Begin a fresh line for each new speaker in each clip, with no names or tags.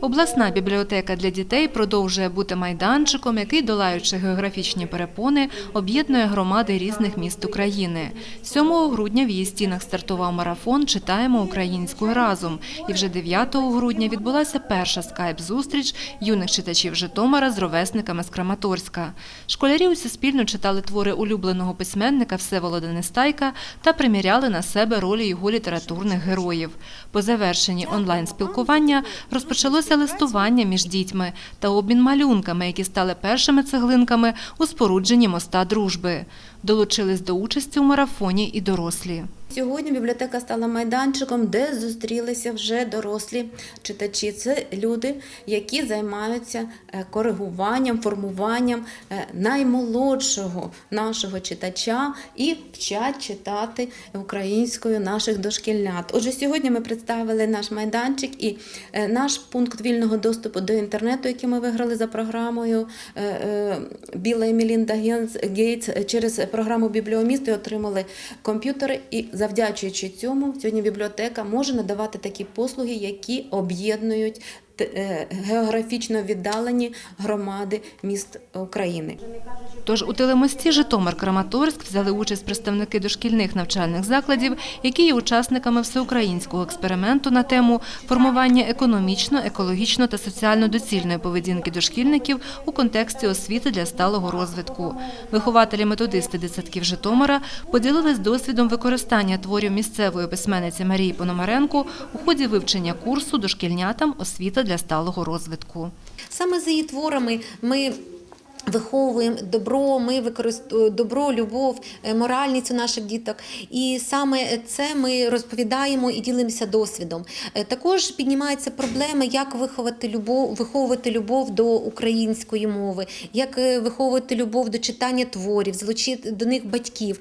Обласна бібліотека для дітей продовжує бути майданчиком, який, долаючи географічні перепони, об'єднує громади різних міст України. 7 грудня в її стінах стартував марафон Читаємо українською разом. І вже 9 грудня відбулася перша скайп-зустріч юних читачів Житомира з ровесниками з Краматорська. Школярі усі спільно читали твори улюбленого письменника Всеволода Нестайка та приміряли на себе ролі його літературних героїв. По завершенні онлайн-спілкування розпочалося листування між дітьми та обмін малюнками, які стали першими цеглинками у спорудженні моста дружби. Долучились до участі у марафоні і дорослі.
Сьогодні бібліотека стала майданчиком, де зустрілися вже дорослі читачі. Це люди, які займаються е, коригуванням, формуванням е, наймолодшого нашого читача і вчать читати українською наших дошкільнят. Отже, сьогодні ми представили наш майданчик і е, наш пункт вільного доступу до інтернету, який ми виграли за програмою Біла і Гейтс через програму Бібліоміст і отримали комп'ютери. І завдячуючи цьому, сьогодні бібліотека може надавати такі послуги, які об'єднують географічно віддалені громади міст України.
Тож у телемості Житомир-Краматорськ взяли участь представники дошкільних навчальних закладів, які є учасниками всеукраїнського експерименту на тему формування економічно, екологічно та соціально доцільної поведінки дошкільників у контексті освіти для сталого розвитку. Вихователі-методисти дитсадків Житомира поділились досвідом використання творів місцевої письменниці Марії Пономаренко у ході вивчення курсу дошкільнятам освіта для сталого розвитку.
Саме за її творами ми. Виховуємо добро, ми використовуємо добро, любов, е, моральність у наших діток. І саме це ми розповідаємо і ділимося досвідом. Е, Також піднімаються проблеми, як виховати любов, виховувати любов до української мови, як е, виховувати любов до читання творів, залучити до них батьків.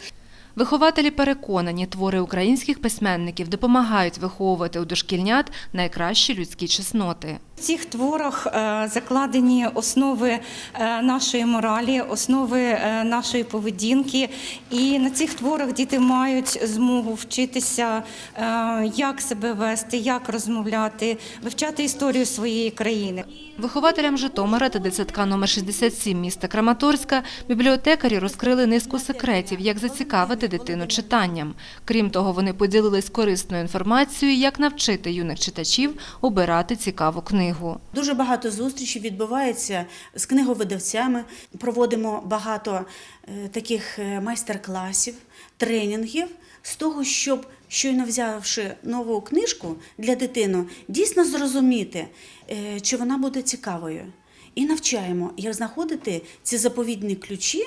Вихователі переконані, твори українських письменників допомагають виховувати у дошкільнят найкращі людські чесноти.
Цих творах е, закладені основи е, нашої моралі, основи е, нашої поведінки. І на цих творах діти мають змогу вчитися, як себе вести, як розмовляти, вивчати історію своєї країни.
Вихователям Житомира та дитсадка номер 67 міста Краматорська бібліотекарі розкрили низку секретів, як зацікавити дитину читанням. Крім того, вони поділились корисною інформацією, як навчити юних читачів обирати цікаву книгу.
Дуже багато зустрічей відбувається з книговидавцями. Проводимо багато е, таких е, майстер-класів, тренінгів з того, щоб щойно взявши нову книжку для дитини, дійсно зрозуміти, е, чи вона буде цікавою. І навчаємо, як знаходити ці заповідні ключі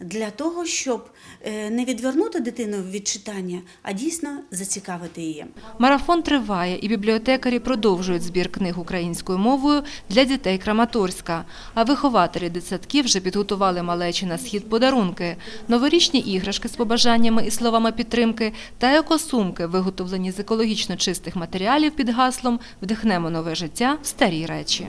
для того, щоб е, не відвернути дитину від читання, а дійсно зацікавити її.
Марафон триває, і бібліотекарі продовжують збір книг українською мовою для дітей Краматорська. А вихователі дитсадків вже підготували малечі на схід подарунки, новорічні іграшки з побажаннями і словами підтримки та екосумки, виготовлені з екологічно чистих матеріалів під гаслом Вдихнемо нове життя в старі речі.